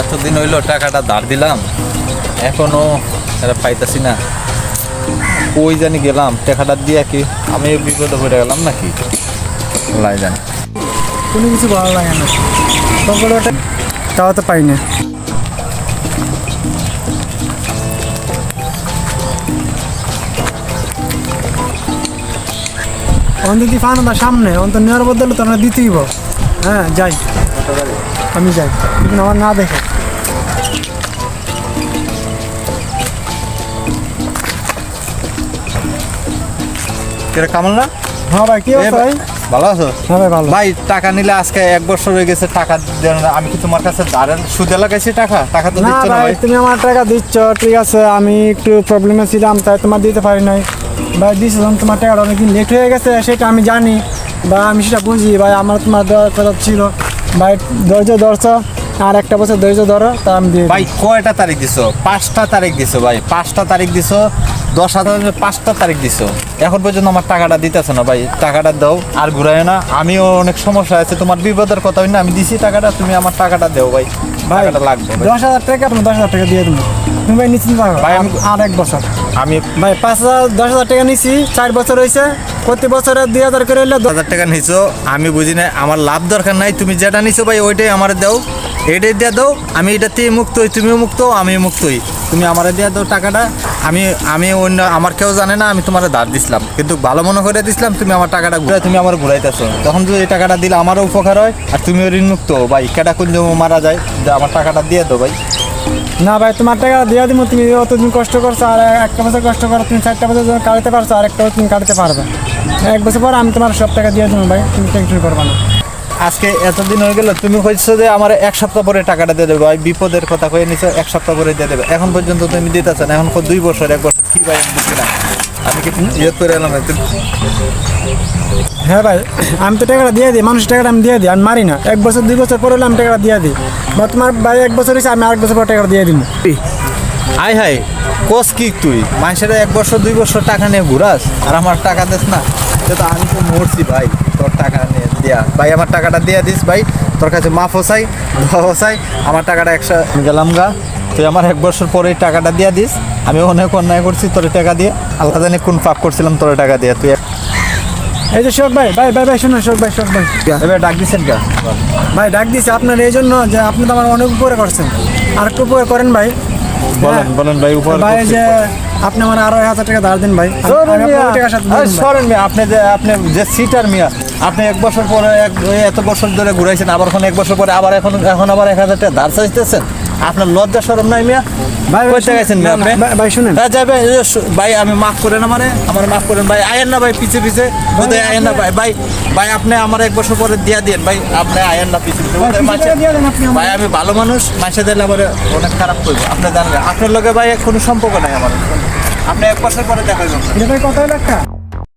এতদিন হইল টাকাটা ধার দিলাম এখনও এটা পাইতাছি না। ওই জানি গেলাম, টাকাটা দিয়ে কি আমি বিপদে পড়ে গেলাম নাকি? লাই জানি। কোনো কিছু ভালো লাগে না। ওটা তাও তো পাই না অন্তত ফানো সামনে অন্ত নেওয়ার বদলে তো আমরা দিতেই। হ্যাঁ যাই। আমি যাই। কিন্তু আমার না দেখে। কেরে কামাল না? হ্যাঁ ভাই কি অবস্থা ভাই? ভালো আছো? হ্যাঁ ভাই ভালো। ভাই টাকা নিলে আজকে এক বছর হয়ে গেছে টাকা আমি কি তোমার কাছে সুদে লাগাইছি টাকা? টাকা তো দিচ্ছ না ভাই ভাই? তুমি আমার টাকা দিচ্ছ ঠিক আছে আমি একটু প্রবলেমে ছিলাম তাই তোমার দিতে পারি নাই। ভাই দিয়েছিলাম তোমার টাকাটা অনেকদিন লেট হয়ে গেছে সেটা আমি জানি। বা আমি সেটা বুঝি ভাই আমার তোমার দেওয়ার কথা ছিল। ভাই ধৈর্য ধরছ আর একটা বছর ধৈর্য ধরো তা আমি দিয়ে ভাই কয়টা তারিখ দিছো? পাঁচটা তারিখ দিছো ভাই পাঁচটা তারিখ দিছো দশ হাজার পাঁচটা তারিখ দিছো। এখন পর্যন্ত আমার টাকাটা দিতেছে না ভাই টাকাটা দাও আর ঘুরায় না। আমিও অনেক সমস্যা আছে তোমার বিপদের কথা হই না আমি দিছি টাকাটা তুমি আমার টাকাটা দেও ভাই। ভাই লাগবে দশ হাজার টাকা তুমি দশ হাজার টাকা দিয়ে দেবো। তুমি ভাই নিশ্চিন্ত থাকো ভাই, আর এক বছর। আমি ভাই পাঁচ হাজার দশ হাজার টাকা নিছি চার বছর হয়েছে প্রতি বছরে দুই হাজার করে এলে হাজার টাকা নিছো, আমি বুঝি না, আমার লাভ দরকার নাই, তুমি যেটা নিছো ভাই, ওইটাই আমার দাও, এটাই দিয়ে দাও, আমি এটা এটাতে মুক্ত হই, তুমিও মুক্ত, আমিও মুক্ত হই, তুমি আমার দিয়ে দাও টাকাটা, আমি আমি অন্য, আমার কেউ জানে না, আমি তোমার ধার দিছিলাম, কিন্তু ভালো মনে করে দিছিলাম, তুমি আমার টাকাটা ঘুরে তুমি আমার ঘুরাইতেছো, তখন যদি এই টাকাটা দিলে আমারও উপকার হয়, আর তুমিও ঋণ মুক্ত ভাই কেটা কোন মারা যায় আমার টাকাটা দিয়ে দাও, ভাই। না ভাই, তোমার টাকা দিয়ে দিব তুমি অতদিন কষ্ট করছ, আর একটা বছর কষ্ট করো, তুমি চারটা বছর কাটতে পারছ, আর একটা তুমি কাটতে পারবে। এক বছর পর আমি তোমার সব টাকা দিয়ে দেবো ভাই, তুমি টেনশন করবে না। আজকে এতদিন হয়ে গেল, তুমি কইছো যে আমার এক সপ্তাহ পরে টাকাটা দিয়ে দেবে, ভাই, বিপদের কথা কয়ে নিছো, এক সপ্তাহ পরে দিয়ে দেবে। এখন পর্যন্ত তুমি দিতেছ না, এখন দুই বছর, এক বছর, কি ভাই আমি বুঝি না। আমি কি ইয়ে করে এলাম হ্যাঁ ভাই, আমি তো টাকাটা দিয়ে দিই, মানুষের টাকাটা আমি দিয়ে দিই, আমি মারি না। এক বছর, দুই বছর পরে হলে আমি টাকাটা দিয়ে দিই। বা তোমার ভাই এক বছর হয়েছে, আমি আরেক বছর পর টাকাটা দিয়ে দিব আয় হাই কোস কি তুই? মানুষের এক বছর, দুই বছর টাকা নিয়ে ঘুরাস, আর আমার টাকা দিস না। সে তো আমি তো মরছি ভাই, তোর টাকা নিয়ে দিয়া। ভাই, আমার টাকাটা দিয়ে দিস ভাই, তোর কাছে মাফ হোসাই, দোয়া হোসাই, আমার টাকাটা একশো গেলাম গা, তুই আমার এক বছর পরে টাকাটা দিয়ে দিস, আমি অনেক অন্যায় করছি, তোর টাকা দিয়ে। আল্লাহ জানি কোন পাপ করছিলাম, তোর টাকা দিয়ে। তুই এই যে শোক ভাই ভাই ভাই ভাই শুনুন শোক ভাই শোক ভাই। এবার ডাক দিছেন কা? ভাই ডাক দিছি আপনার এই জন্য যে আপনি তো আমার অনেক উপরে করছেন। আর একটু উপরে করেন ভাই। বলেন বলেন ভাই উপর ভাই যে আপনি আমার আরও হাজার টাকা ধার দিন ভাই। সরেন মিয়া আপনি যে আপনি যে সিটার মিয়া আপনি এক বছর পরে এক এত বছর ধরে ঘুরাইছেন আবার এখন এক বছর পরে আবার এখন এখন আবার এক হাজার টাকা ধার চাইতেছেন? আপনার লজ্জা সরম নাই মিয়া। ভাই, কই ভাই, টাকাইছেন মিয়া আপনি? ভাই, শুনেন। হ্যাঁ যাবে ভাই আমি মাফ করেন আমারে আমার মাফ করেন ভাই। আয়েন না ভাই পিছে পিছে। বোধহয় আয়েন না ভাই। ভাই ভাই আপনি আমার এক বছর পরে দিয়া দেন ভাই আপনি আয়েন না পিছে পিছে। ভাই আমি ভালো মানুষ মাসে দিলে আমার অনেক খারাপ করব। আপনি জানেন আপনার লগে ভাই কোনো সম্পর্ক নাই আমার। আপনি এক বছর পরে দেখা যাবেন এটা ভাই কত হলো একটা